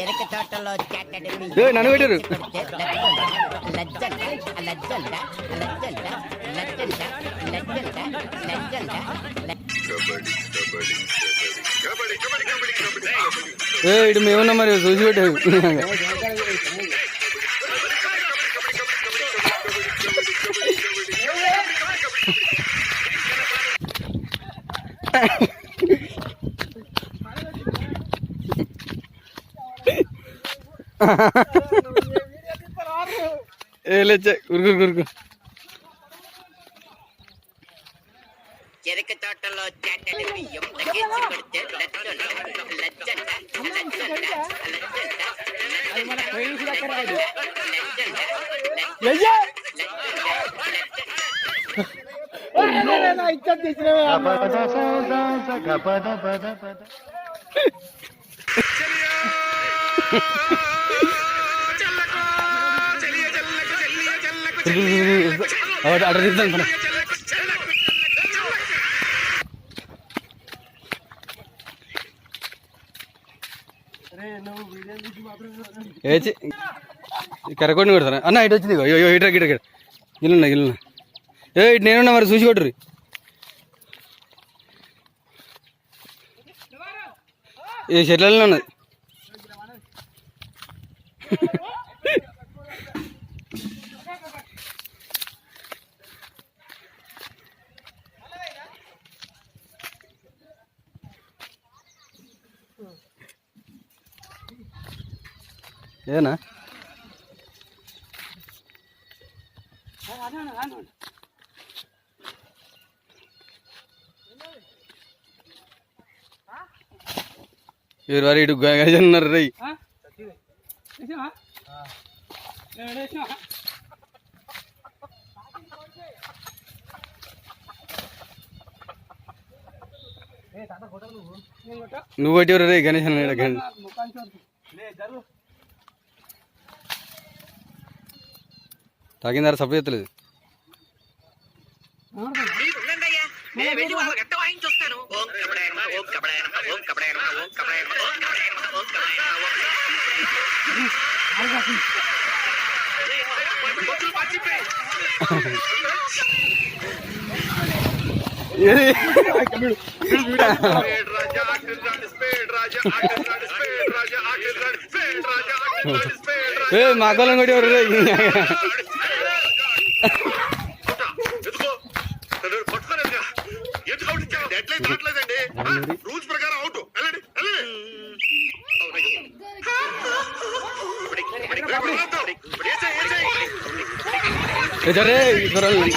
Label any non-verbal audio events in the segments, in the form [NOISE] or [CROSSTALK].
చెరక తోటలో నన్ను పెట్టారు ఏ ఇటు మేమున్నా మరి చూసి పెట్టావు Hey! ఉరుకు చెరక తోటలో చెడ్డలు బియ్యం తగ్గించి కొడితే లజ్జుండ [LAUGHS] [LAUGHS] అక్కడ తీద్దాం మనం ఏచి కొడతారా? అన్న ఇటు వచ్చింది అయ్యో ఇటు ఇటు ఇక్కడ గిల్లున్నా గిల్లున్నా. ఏ ఇటు నేనున్నా మరి చూసి కొట్టుర్రి. ఏ చెట్లలో ఉన్నది. ఏనా? ఇరు వారు ఇటు గజన్నారు రై నువ్వు ఒకటి రే గణేష్ అన్న తాగిందారు సభ చేతలేదు ఓం ఏ మాకోలం ఎవరు రూల్స్ ప్రకారం ¡Echarle! ¡Echarle!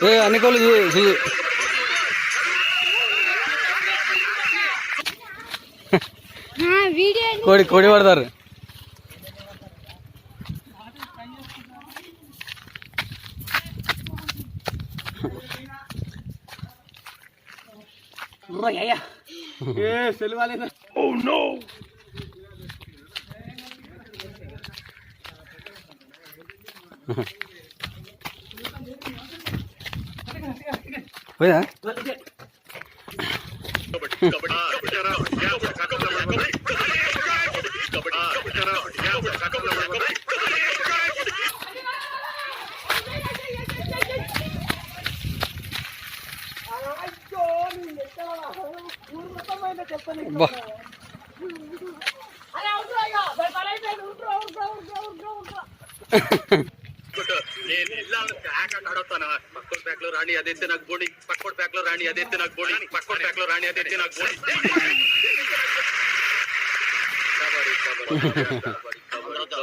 ¡Eh, a Nicole, sí, sí! [LAUGHS] ¡Corre, corre, guardar! ¡Roy, allá! [LAUGHS] ఏ సెలవాలేదా ఓ oh, నో పోయా నేను ఇల్లాను ప్యాక్ అంటే అడుగుతాను పక్కోటి ప్యాక్లో రాణి అదైతే నాకు బోడి పక్కోటి ప్యాక్లో రాణి అదైతే నాకు బోడి పక్కోటి ప్యాక్లో రాణి అదైతే నాకు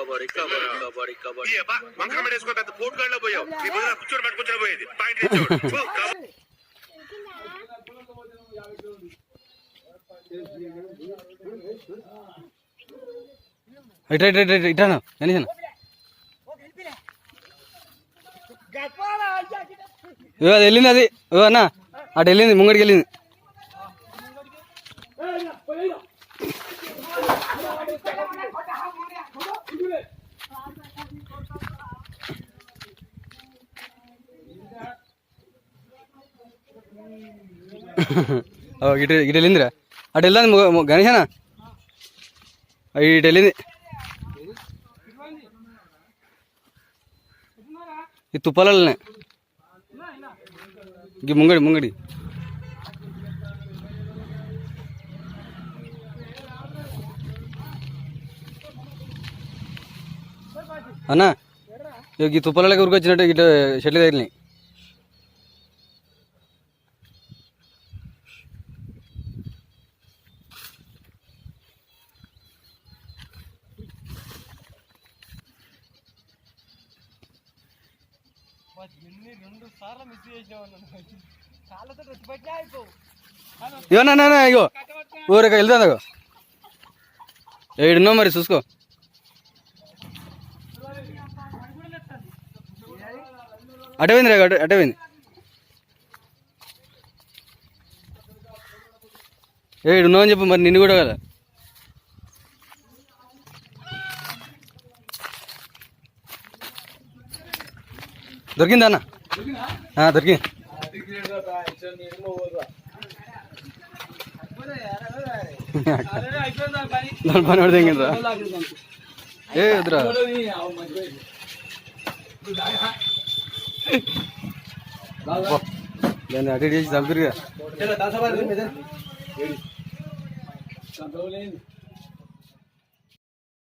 బోడి కబడ్డీ కబడ్డీ పెద్ద పోటు గాడిలో పోయావు పోయేది పాయింట్ [LAUGHS] ఇట్రా ఇట్రా ఇట్రా ఇట్రాను కనీసం అది వెళ్ళింది అది. ఓ అన్న అటు వెళ్ళింది ముంగడికి వెళ్ళింది. ఇటు ఇటు వెళ్ళిందిరా. అటు వెళ్ళాను గణేశనా ఇటు వెళ్ళింది. ఈ తుప్పలనే ఇంక ముంగడి ముంగడి. అన్నా ఇక ఈ తుప్పలకి ఉరికొచ్చినట్టు ఇటు షెట్లు తగిలినాయి ఇగో నా నా, నా, ఇగో. ఊరక వెళ్తుంది అగో ఏడున్నావు మరి చూసుకో. అటపోయింది రే అటు అటపోయింది ఏడున్నావు అని చెప్పు మరి నిన్ను కూడా కదా. దొరికిందా అన్న? దొరికింది దాని పని పడితే ఇంకేంట్రా? ఏ వద్దురా. అబ్బా, దాన్ని అటు చేసి చంపిరుగా